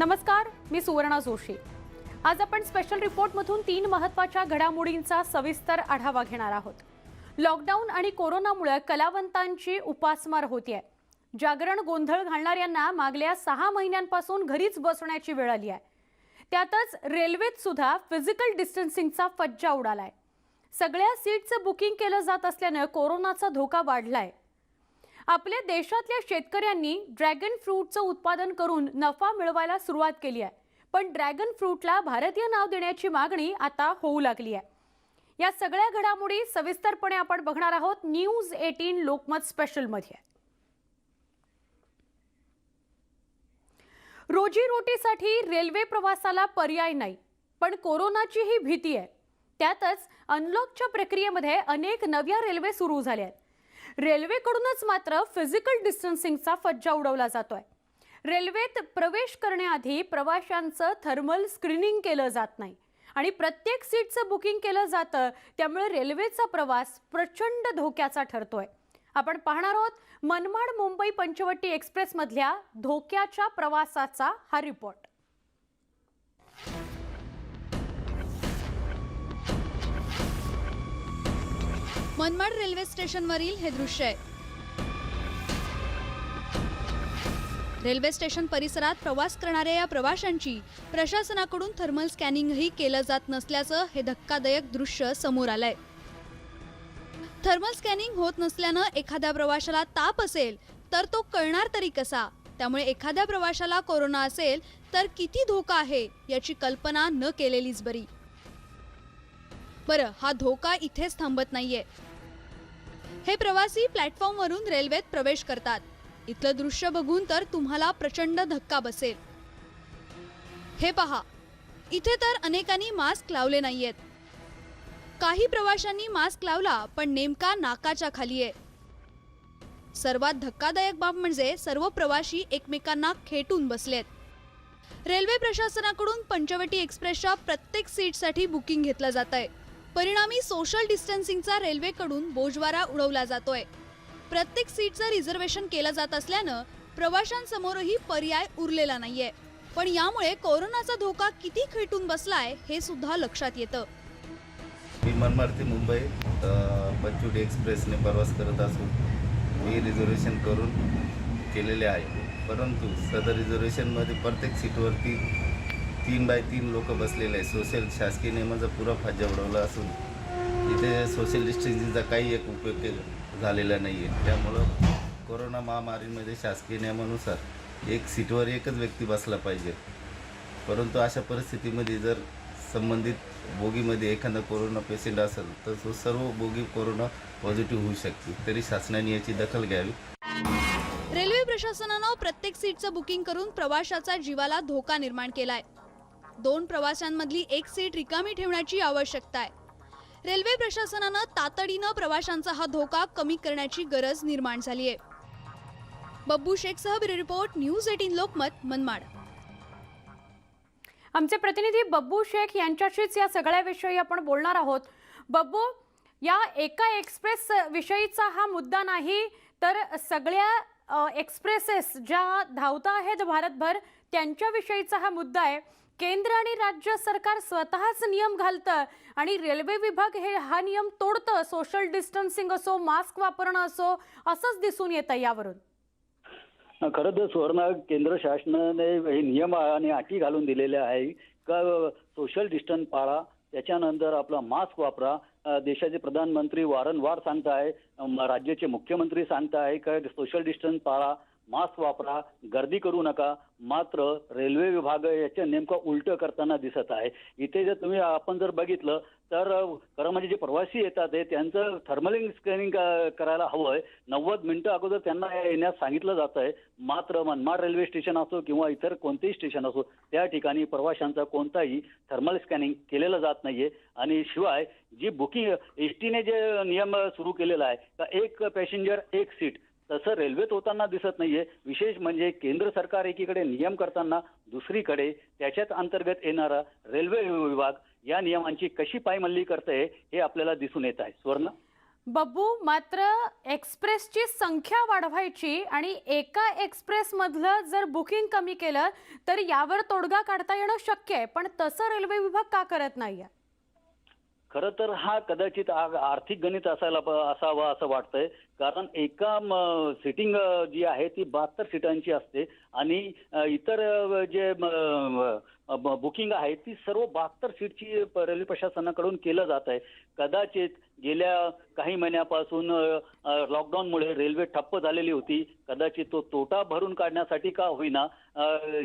नमस्कार मी सुवर्णा जोशी. आज आपण स्पेशल रिपोर्टमधून तीन महत्त्वाच्या घडामोडींचा सविस्तर आढावा घेणार आहोत. लॉकडाऊन आणि कोरोनामुळे कलावंतांची उपासमार होतीये. जागरण गोंधळ घालणाऱ्यांना मागल्या सहा महिन्यांपासून घरीच बसण्याची वेळ आली आहे त्यातच रेल्वेत सुद्धा फिजिकल डिस्टन्सिंगचा फज्जा उडालाय. सगळ्या सीटचं बुकिंग केलं जात असल्यानं कोरोनाचा धोका वाढलाय. आपल्या देशातल्या शेतकऱ्यांनी ड्रॅगन फ्रूटचं उत्पादन करून नफा मिळवायला सुरुवात केली आहे. पण ड्रॅगन फ्रूटला भारतीय नाव देण्याची मागणी आता होऊ लागली आहे. या सगळ्या घडामोडी सविस्तरपणे आपण बघणार आहोत न्यूज एटीन लोकमत स्पेशलमध्ये. रोजीरोटीसाठी रेल्वे प्रवासाला पर्याय नाही पण कोरोनाची ही भीती आहे. त्यातच अनलॉकच्या प्रक्रियेमध्ये अनेक नव्या रेल्वे सुरू झाल्या आहेत. रेल्वेकडूनच मात्र फिजिकल डिस्टन्सिंगचा फज्जा उडवला जातोय. रेल्वेत प्रवेश करण्याआधी प्रवाशांचं थर्मल स्क्रीनिंग केलं जात नाही आणि प्रत्येक सीटचं बुकिंग केलं जातं त्यामुळे रेल्वेचा प्रवास प्रचंड धोक्याचा ठरतोय. आपण पाहणार आहोत मनमाड मुंबई पंचवटी एक्सप्रेसमधल्या धोक्याच्या प्रवासाचा हा रिपोर्ट मनमाड रेल्वे स्टेशनवरील हे दृश्य आहे. रेल्वे स्टेशन परिसरात प्रवास करणाऱ्या या प्रवाशांची प्रशासनाकडून थर्मल स्कॅनिंगही केलं जात नसल्याचं हे धक्कादायक दृश्य समोर आलंय. थर्मल स्कॅनिंग होत नसल्यानं एखाद्या प्रवाशाला ताप असेल तर तो कळणार तरी कसा? त्यामुळे एखाद्या प्रवाशाला कोरोना असेल तर किती धोका आहे याची कल्पना न केलेलीच बरी. बरं हा धोका इथेच थांबत नाहीये. हे प्रवासी प्लॅटफॉर्मवरून रेल्वेत प्रवेश करतात. इथलं दृश्य बघून तर तुम्हाला प्रचंड धक्का बसेल. हे पहा. इथे तर अनेकांनी मास्क लावले नाहीयेत. काही प्रवाशांनी मास्क लावला पण नेमका नाकाच्या खाली आहे. सर्वात धक्कादायक बाब म्हणजे सर्व प्रवाशी एकमेकांना खेटून बसलेत. रेल्वे प्रशासनाकडून पंचवटी एक्सप्रेसच्या प्रत्येक सीटसाठी बुकिंग घेतलं जात आहे परिणामी सोशल डिस्टन्सिंगचा रेल्वेकडून बोजवारा उडवला जातोय. प्रत्येक सीटचं रिझर्वेशन केलं जात असल्यानं प्रवाशांसमोरही पर्याय उरलेला नाहीये. पण यामुळे कोरोनाचा धोका किती खेटून बसलाय हे सुद्धा लक्षात येतं. मी मनमाड मुंबई पंचुडी एक्सप्रेसने प्रवास करत असून मी रिझर्वेशन करून केलेले आहे. परंतु सदर रिझर्वेशनमध्ये प्रत्येक सीटवरती तीन बाय तीन लोक बसलेले आहे सोशल शासकीय नियमाचा पुरा फज्जा उडवला असून इथे सोशल डिस्टन्सिंगचा काही एक उपयोग झालेला नाही आहे त्यामुळं कोरोना महामारीमध्ये शासकीय नियमानुसार एक सीटवर एकच व्यक्ती बसला पाहिजे. परंतु अशा परिस्थितीमध्ये जर संबंधित बोगीमध्ये एखादा कोरोना पेशंट असेल तर तो सर्व बोगी कोरोना पॉझिटिव्ह होऊ शकते तरी शासनाने याची दखल घ्यावी. रेल्वे प्रशासनानं प्रत्येक सीटचं बुकिंग करून प्रवाशाचा जीवाला धोका निर्माण केलाय. दोन प्रवाशांमधली एक सीट रिकामी ठेवण्याची आवश्यकता आहे. रेल्वे प्रशासनानं तातडीनं प्रवाशांचा हा धोका कमी करण्याची गरज निर्माण झाली आहे. Babbu शेखसह bureau report news eighteen Lokmat Manmad. आमचे प्रतिनिधी बब्बू शेख यांच्याशीच या सगळ्याविषयी आपण बोलणार आहोत. बब्बू या एका एक्सप्रेस विषयीचा हा मुद्दा नाही तर सगळ्या एक्सप्रेसेस ज्या धावता आहेत भारतभर त्यांच्याविषयीचा हा मुद्दा आहे. केंद्र आणि राज्य सरकार स्वतःच नियम घालतं आणि रेल्वे विभाग हे हा नियम तोडतं. सोशल डिस्टन्सिंग असो मास्क वापरणं असो असंच दिसून येतं यावरून. खरं तर सुवर्ण केंद्र शासनाने हे नियम आणि अटी घालून दिलेल्या आहे. का सोशल डिस्टन्स पाळा त्याच्यानंतर आपला मास्क वापरा. देशाचे प्रधानमंत्री वारंवार सांगत आहे राज्याचे मुख्यमंत्री सांगताय का सोशल डिस्टन्स पाळा. मास्क वापरा गर्दी करू नका. मात्र रेल्वे विभाग याच्या नेमकं उलटं करताना दिसत आहे. इथे जर तुम्ही आपण जर बघितलं तर खरं म्हणजे जे प्रवासी येतात ते त्यांचं थर्मलिंग स्कॅनिंग करायला हवं आहे नव्वद मिनटं अगोदर त्यांना येण्यास सांगितलं जात आहे मात्र मनमाड रेल्वे स्टेशन असो किंवा इतर कोणतेही स्टेशन असो त्या ठिकाणी प्रवाशांचा कोणताही थर्मल स्कॅनिंग केलेलं जात नाहीये. आणि शिवाय जी बुकिंग एस टीने जे नियम सुरू केलेला आहे का एक पॅसेंजर एक सीट तसं रेल्वेत होताना दिसत नाहीये. विशेष म्हणजे केंद्र सरकार एकीकडे नियम करताना दुसरीकडे त्याच्याच अंतर्गत येणारा रेल्वे विभाग या नियमांची कशी पायमल्ली करते हे आपल्याला दिसून येत आहे. स्वर्ण? बब्बू मात्र एक्सप्रेसची संख्या वाढवायची आणि एका एक्सप्रेसमधलं जर बुकिंग कमी केलं तर यावर तोडगा काढता येणं शक्य आहे. पण तसं रेल्वे विभाग का करत नाहीये? खरं तर हा कदाचित आर्थिक गणित असायला असावा असं वाटतंय. कारण एका सिटिंग जी आहे ती बहात्तर सीटांची असते आणि इतर जे बुकिंग आहे ती सर्व बहात्तर सीटची रेल्वे प्रशासनाकडून केलं जात आहे. कदाचित गेल्या काही महिन्यापासून लॉकडाऊनमुळे रेल्वे ठप्प झालेली होती. कदाचित तो तोटा भरून काढण्यासाठी का होईना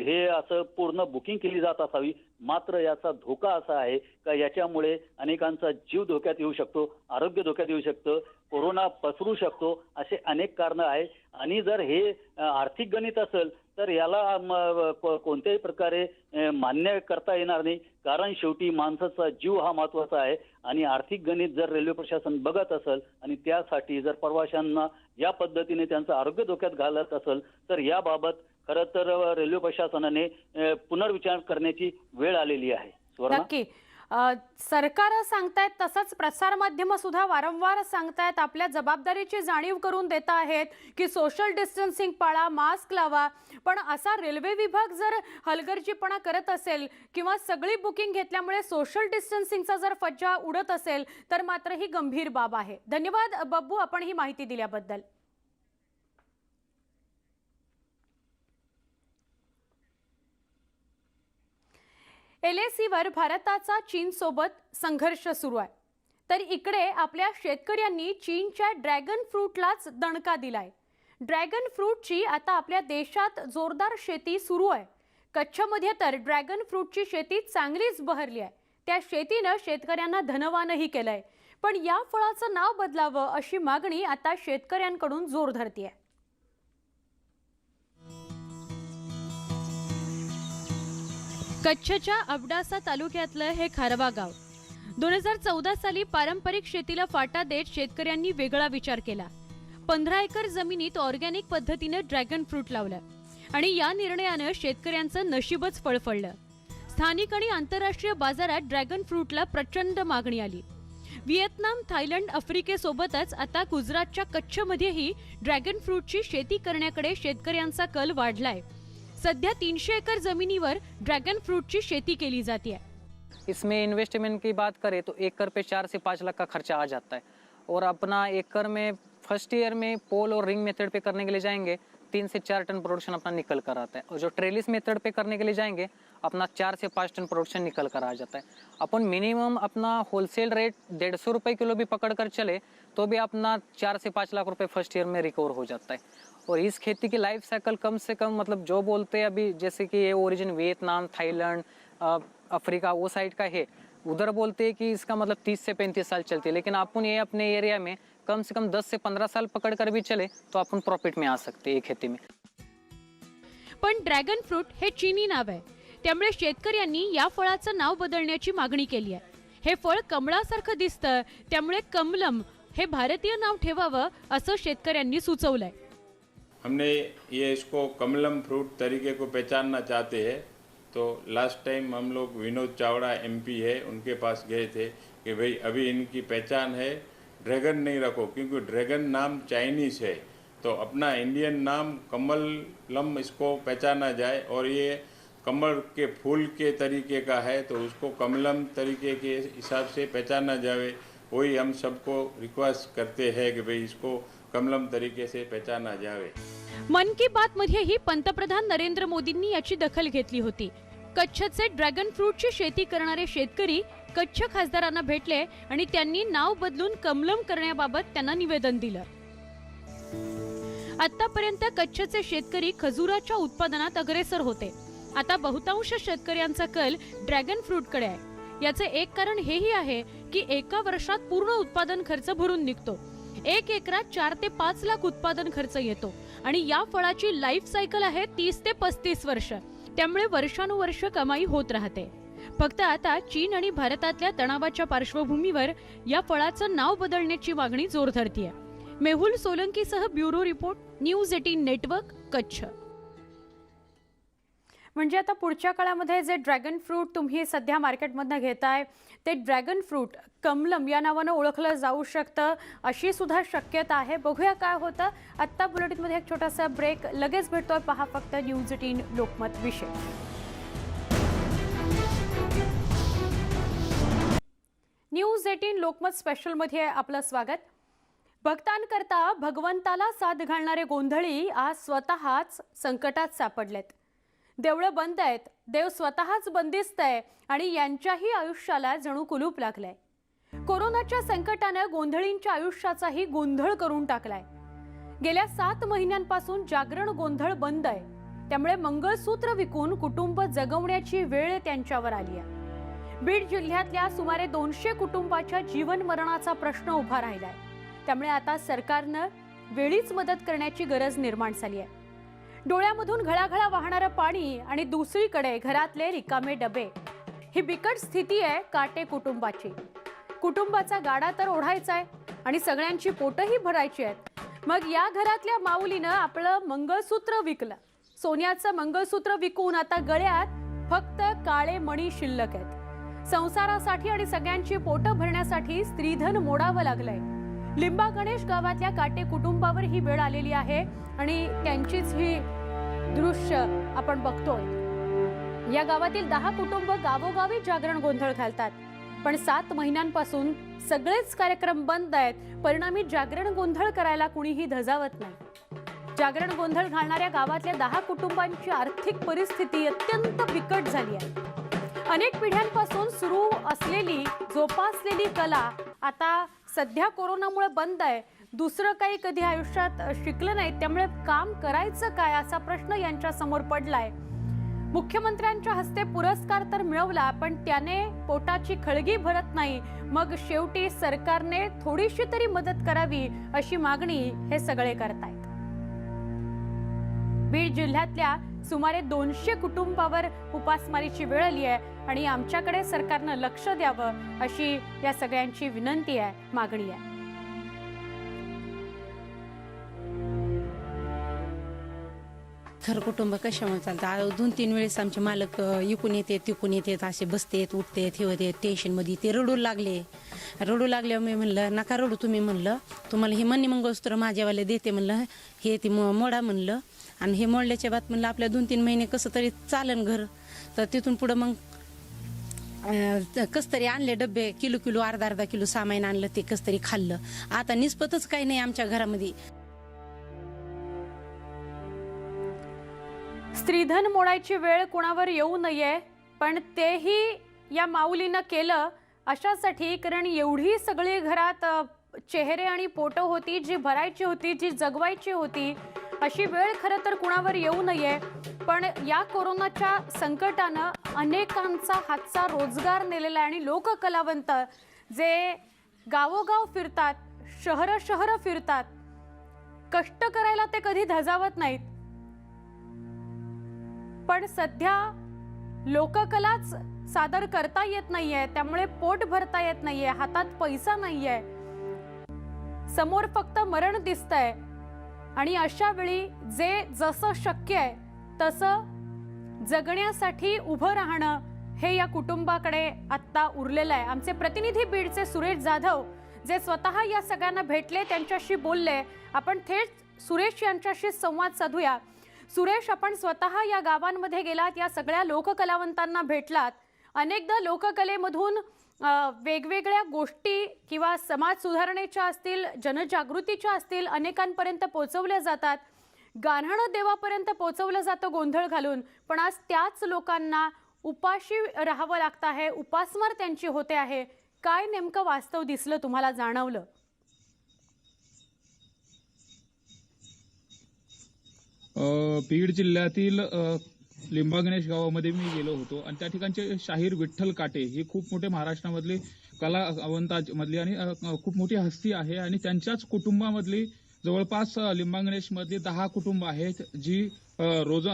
हे असं पूर्ण बुकिंग केली जात असावी. मात्र याचा धोका असा आहे का याच्यामुळे अनेकांचा जीव धोक्यात येऊ शकतो आरोग्य धोक्यात येऊ शकतं. कोरोना पसरू शकतो असे अनेक कारणं आहे आणि जर हे आर्थिक गणित असेल तर याला कोणत्याही प्रकारे मान्य करता येणार नाही. कारण शेवटी माणसाचा जीव हा महत्त्वाचा आहे. आणि आर्थिक गणित जर रेल्वे प्रशासन बघत असेल आणि त्यासाठी जर प्रवाशांना या पद्धतीने त्यांचं आरोग्य धोक्यात घालत असेल तर याबाबत खरं तर रेल्वे प्रशासनाने पुनर्विचार करण्याची वेळ आलेली आहे. नक्की. सरकार सांगतायत तसंच प्रसारमाध्यम सुद्धा वारंवार सांगतायत आपल्या जबाबदारीची जाणीव करून देत आहेत की सोशल डिस्टन्सिंग पाळा मास्क लावा. पण असा रेल्वे विभाग जर हलगर्जीपणा करत असेल किंवा सगळी बुकिंग घेतल्यामुळे सोशल डिस्टन्सिंगचा जर फज्जा उडत असेल तर मात्र ही गंभीर बाब आहे. धन्यवाद बब्बू आपण ही माहिती दिल्याबद्दल. एल वर भारताचा चीनसोबत संघर्ष सुरू आहे. तर इकडे आपल्या शेतकऱ्यांनी चीनच्या ड्रॅगन फ्रूटलाच दणका दिलाय. ड्रॅगन फ्रूटची आता आपल्या देशात जोरदार शेती सुरू आहे. कच्छमध्ये तर ड्रॅगन फ्रूटची शेती चांगलीच बहरली आहे. त्या शेतीनं शेतकऱ्यांना धनवानही केलंय. पण या फळाचं नाव बदलावं अशी मागणी आता शेतकऱ्यांकडून जोर धरतीये. कच्छच्या अबडासा तालुक्यातलं हे खारवा गाव. दोन हजार चौदा साली पारंपरिक शेतीला फाटा देत शेतकऱ्यांनी वेगळा विचार केला. पंधरा एकर जमिनीत ऑर्गॅनिक पद्धतीने ड्रॅगन फ्रूट लावलं आणि या निर्णयानं शेतकऱ्यांचं नशीबच फळफळलं. स्थानिक आणि आंतरराष्ट्रीय बाजारात ड्रॅगन फ्रूटला प्रचंड मागणी आली. व्हिएतनाम थायलंड आफ्रिकेसोबतच आता गुजरातच्या कच्छमध्येही ड्रॅगन फ्रूटची शेती करण्याकडे शेतकऱ्यांचा कल वाढलाय. सध्या तीनशे एकर ड्रॅगन फ्रूटची शेती जाती. है इसमें इन्वेस्टमेंट की बात करें तो एकड़ पे चार से पाँच लाख का खर्चा आ जाता है. और अपना एकड़ में फ़र्स्ट ईयर में पोल और रिंग मेथड पे करने के लिए जाएँगे तीन से चार टन प्रोडक्शन अपना निकल कर आता है। और जो ट्रेलिस मेथड पे करने के लिए जाएँगे, अपना चार से पाँच टन प्रोडक्शन निकल कर आ जाता है। अपन मिनिमम अपना होलसेल रेट डेढ़ सौ रुपये किलो भी पकड़ कर चले तो भी अपना चार से पाँच लाख रुपए फ़र्स्ट ईयर में रिकवर हो जाता है। और इस खेती की लाइफ साइकिल कम से कम मतलब जो बोलते हैं अभी, जैसे कि ये ओरिजिन वियतनाम, थाईलैंड अफ्रीका, वो साइड का है। उधर बोलते हैं कि इसका मतलब तीस से पैंतीस साल चलती है, लेकिन अपन ये अपने एरिया में कम से कम दस से पंद्रह साल पकड़ कर भी चले तो अपन प्रॉफिट में आ सकते हैं खेती में। पण ड्रॅगन फ्रूट हे चीनी नाव आहे. त्यामुळे शेतकऱ्यांनी या फळाचं नाव बदलण्याची मागणी केली आहे. हे फळ कमळासारखं दिसतं त्यामुळे कमलम हे भारतीय नाव ठेवावं असं शेतकऱ्यांनी सुचवलंय. हमने ये इसको कमलम फ्रूट तरीके को पहचानना चाहते हैं। तो लास्ट टाइम हम लोग विनोद चावड़ा एमपी है उनके पास गए थे कि भाई अभी इनकी पहचान है ड्रैगन नहीं रखो क्योंकि ड्रैगन नाम चाइनीज है। तो अपना इंडियन नाम कमलम इसको पहचाना जाए और ये कमल के फूल के तरीके का है तो उसको कमलम तरीके के हिसाब से पहचाना जाए वही हम सबको रिक्वेस्ट करते हैं कि भाई इसको कमलम तरीके से पहचाना जाए मन की बात मध्येही पंतप्रधान नरेंद्र मोदींनी याची दखल घेतली होती. कच्छचे ड्रॅगन फ्रूटची शेती करणारे शेतकरी कच्छ खासदारांना भेटले आणि त्यांनी नाव बदलून कमलम करण्याबाबत त्यांना निवेदन दिलं. आतापर्यंत कच्छचे शेतकरी खजुराच्या उत्पादनात अग्रेसर होते. आता बहुतांश शेतकऱ्यांचा कल ड्रॅगन फ्रूटकडे आहे. याचे एक कारण हेही आहे की एका वर्षात पूर्ण उत्पादन खर्च भरून निघतो. एक एकरात चार ते पाच लाख उत्पादन खर्च येतो आणि या फळाची लाईफ सायकल आहे तीस ते पस्तीस वर्ष. त्यामुळे वर्षानुवर्ष कमाई होत राहते. फक्त आता चीन आणि भारतातल्या तणावाच्या पार्श्वभूमीवर या फळाचं नाव बदलण्याची मागणी जोर धरतीय. Mehul सोलंकीसह bureau report news eighteen network Kutch. म्हणजे आता पुढच्या काळामध्ये जे ड्रॅगन फ्रूट तुम्ही सध्या मार्केटमधनं घेताय ते ड्रॅगन फ्रूट कमलम या नावानं ओळखलं जाऊ शकतं अशी सुद्धा शक्यता आहे. बघूया काय होतं. आत्ता बुलेटिनमध्ये एक छोटासा ब्रेक लगेच भेटतोय. पहा फक्त न्यूज एटीन लोकमत विषय. न्यूज एटीन लोकमत स्पेशलमध्ये आपलं स्वागत. भक्तांकरता भगवंताला साथ घालणारे गोंधळी आज स्वतःच संकटात सापडलेत. देवळं बंद आहेत देव स्वतःच बंदिस्त आहे आणि यांच्याही आयुष्याला जणू कुलूप लागलंय. कोरोनाच्या संकटानं गोंधळींच्या आयुष्याचाही गोंधळ करून टाकलाय. गेल्या सात महिन्यांपासून जागरण गोंधळ बंद आहे. त्यामुळे मंगळसूत्र विकून कुटुंब जगवण्याची वेळ त्यांच्यावर आली आहे. बीड जिल्ह्यातल्या सुमारे दोनशे कुटुंबाच्या जीवन मरणाचा प्रश्न उभा राहिलाय. त्यामुळे आता सरकारनं वेळीच मदत करण्याची गरज निर्माण झाली आहे. डोळ्यामधून घळाघळा वाहणारं पाणी आणि दुसरीकडे घरातले रिकामे डबे ही बिकट स्थिती आहे काटे कुटुंबाची. कुटुंबाचा गाडा तर ओढायचा आहे आणि सगळ्यांची पोटही भरायची आहेत. मग या घरातल्या माऊलीनं आपलं मंगळसूत्र विकलं. सोन्याचं मंगळसूत्र विकून आता गळ्यात फक्त काळे मणी शिल्लक आहेत. संसारासाठी आणि सगळ्यांची पोटं भरण्यासाठी स्त्रीधन मोडावं लागलंय. लिंबा गणेश गावातल्या काटे कुटुंबावर ही वेळ आलेली आहे आणि त्यांचीच ही दृश्य आपण बघतोय. या गावातील दहा कुटुंब गावोगावी जागरण गोंधळ घालतात. पण सात महिन्यांपासून सगळेच कार्यक्रम बंद आहेत. परिणामी जागरण गोंधळ करायला कुणीही धजावत नाही. जागरण गोंधळ घालणाऱ्या गावातल्या दहा कुटुंबांची आर्थिक परिस्थिती अत्यंत बिकट झाली आहे. अनेक पिढ्यांपासून सुरू असलेली जोपासलेली कला आता सध्या कोरोनामुळे बंद आहे. दुसरं काही कधी आयुष्यात शिकलं नाही त्यामुळे काम करायचं काय असा प्रश्न यांच्या समोर पडलाय. मुख्यमंत्र्यांच्या हस्ते पुरस्कार तर मिळवला पण त्याने पोटाची खळगी भरत नाही. मग शेवटी सरकारने थोडीशी तरी मदत करावी अशी मागणी हे सगळे करतायत. बीड जिल्ह्यातल्या सुमारे दोनशे कुटुंबावर उपासमारीची वेळ आली आहे आणि आमच्याकडे सरकारनं लक्ष द्यावं अशी या सगळ्यांची विनंती आहे मागणी आहे. खरं कुटुंब कशामुळे चालतं? दोन तीन वेळेस आमचे मालक इकून येते तिकून येतात असे बसतेत उठतेत ठेवते टेन्शनमध्ये ते रडू लागले. रडू लागल्यावर मी म्हणलं नका रडू तुम्ही म्हणलं. तुम्हाला हे मनी मंगळसूत्र माझ्यावाले देते म्हणलं. हे ती मो- मोडा म्हणलं. आणि हे मोडल्याच्या बात म्हणलं आपल्या दोन तीन महिने कसं तरी चालन घर. तर तिथून पुढं मग कस तरी आणले डबे किलो किलो अर्धा अर्धा किलो सामान आणलं ते कस तरी खाल्लं. आता निस्पतच काही नाही आमच्या घरामध्ये. स्त्रीधन मोडायची वेळ कुणावर येऊ नये पण तेही या माऊलीनं केलं अशासाठी कारण एवढी सगळी घरात चेहरे आणि पोटं होती जी भरायची होती जी जगवायची होती अशी वेळ खरं तर कुणावर येऊ नये. पण या कोरोनाच्या संकटानं अनेकांचा हातचा रोजगार नेलेला आहे आणि लोककलावंत जे गावोगाव फिरतात शहरं शहरं फिरतात कष्ट करायला ते कधी धजावत नाहीत. पण सध्या लोककलाच सादर करता येत नाहीये. त्यामुळे पोट भरता येत नाहीये. हातात पैसा नाहीये. समोर फक्त मरण दिसतंय. आणि अशा वेळी जे जसं शक्य आहे तसं जगण्यासाठी उभं राहणं हे या कुटुंबाकडे आत्ता उरलेलं आहे. आमचे प्रतिनिधी बीडचे सुरेश जाधव जे स्वतः या सगळ्यांना भेटले त्यांच्याशी बोलले. आपण थेट सुरेश यांच्याशी संवाद साधूया. सुरेश आपण स्वतः या गावांमध्ये गेलात या सगळ्या लोककलावंतांना भेटलात. अनेकदा लोककलेमधून वेगवेगळ्या गोष्टी किंवा समाज सुधारणेच्या असतील जनजागृतीच्या असतील अनेकांपर्यंत पोहोचवल्या जातात. गाऱ्हाणं देवापर्यंत पोहोचवलं जातं गोंधळ घालून पण आज त्याच लोकांना उपाशी राहावं लागतं आहे उपासमार त्यांची होते आहे. काय नेमकं वास्तव दिसलं तुम्हाला जाणवलं? बीड जिल्ह्यातील अ, लिंबा गणेश गावामध्ये मी गेलो होतो. आणि त्या ठिकाणचे शाहीर विठ्ठल काटे हे खूप मोठे महाराष्ट्रामधले कलावंतामधली आणि खूप मोठी हस्ती आहे. आणि त्यांच्याच कुटुंबामधली जवळपास अ, लिंबा गणेशमधली दहा कुटुंब आहेत जी रोज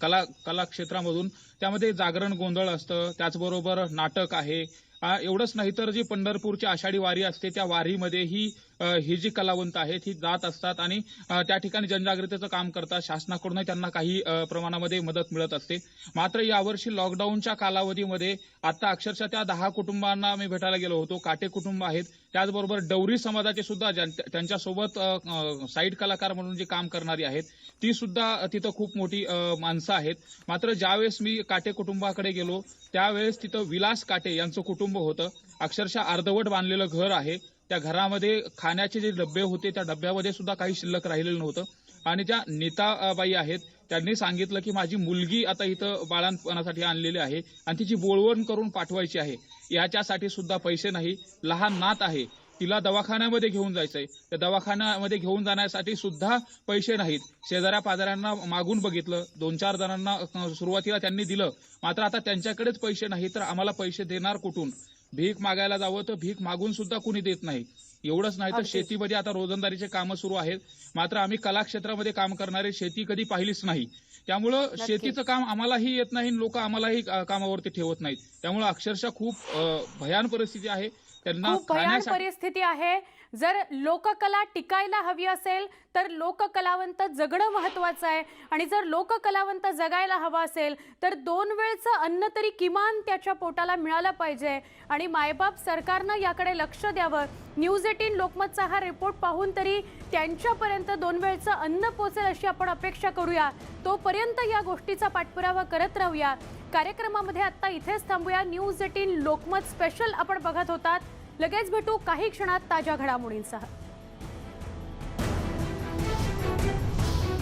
कला कला क्षेत्रामधून त्यामध्ये जागरण गोंधळ असतं. त्याचबरोबर नाटक आहे. एवढंच नाही तर जी पंढरपूरची आषाढी वारी असते त्या वारीमध्येही ही जी कलावंत आहेत ही जात असतात आणि त्या ठिकाणी जनजागृतीचं काम करतात. शासनाकडूनही त्यांना काही प्रमाणामध्ये मदत मिळत असते. मात्र यावर्षी लॉकडाऊनच्या कालावधीमध्ये आता अक्षरशः त्या दहा कुटुंबांना मी भेटायला गेलो होतो. काटे कुटुंब आहेत. त्याचबरोबर डवरी समाजाचे सुद्धा ज्यां- त्यांच्यासोबत साईड कलाकार म्हणून जे काम करणारी आहेत ती सुद्धा तिथं खूप मोठी माणसं आहेत. मात्र ज्यावेळेस मी काटे कुटुंबाकडे गेलो त्यावेळेस तिथं विलास काटे यांचं कुटुंब होतं. अक्षरशः अर्धवट बांधलेलं घर आहे. त्या घरामध्ये खाण्याचे जे डबे होते त्या डब्यामध्ये सुद्धा काही शिल्लक राहिलेलं नव्हतं. आणि ज्या नीताबाई आहेत त्यांनी सांगितलं की माझी मुलगी आता इथं बाळांपणासाठी आणलेली आहे आणि तिची बोळवण करून पाठवायची आहे. याच्यासाठी सुद्धा पैसे नाही. लहान नात आहे. तिला दवाखान्यामध्ये घेऊन जायचंय. त्या दवाखान्यामध्ये घेऊन जाण्यासाठी सुद्धा पैसे नाहीत. शेजाऱ्या पाजाऱ्यांना मागून बघितलं. दोन चार जणांना सुरुवातीला त्यांनी दिलं. मात्र आता त्यांच्याकडेच पैसे नाही तर आम्हाला पैसे देणार कुठून? भीक मागायला जावं तर भीक मागून सुद्धा कुणी देत नाही. एवढंच नाही तर. शेतीमध्ये आता रोजंदारीचे कामं सुरू आहेत. मात्र आम्ही कला क्षेत्रामध्ये काम करणारे शेती कधी पाहिलीच नाही. त्यामुळं. शेतीचं काम आम्हालाही येत नाही लोक आम्हालाही कामावरती ठेवत नाहीत. त्यामुळे अक्षरशः खूप भयान परिस्थिती आहे. त्यांना परिस्थिती आहे. जर लोककला टिकायला हवी असेल तर लोककलावंत जगणं महत्वाचं आहे. आणि जर लोककलावंत जगायला हवा असेल तर दोन वेळचं अन्न तरी किमान त्याच्या पोटाला मिळालं पाहिजे. आणि मायबाप सरकारनं याकडे लक्ष द्यावं. न्यूज एटीन लोकमतचा हा रिपोर्ट पाहून तरी त्यांच्यापर्यंत दोन वेळचं अन्न पोचेल अशी आपण अपेक्षा करूया. तोपर्यंत या गोष्टीचा पाठपुरावा करत राहूया. कार्यक्रमामध्ये आता इथेच थांबूया. न्यूज एटीन लोकमत स्पेशल आपण बघत होतात. लगेच भेटू काही क्षणात ताज्या घडामोडींसह.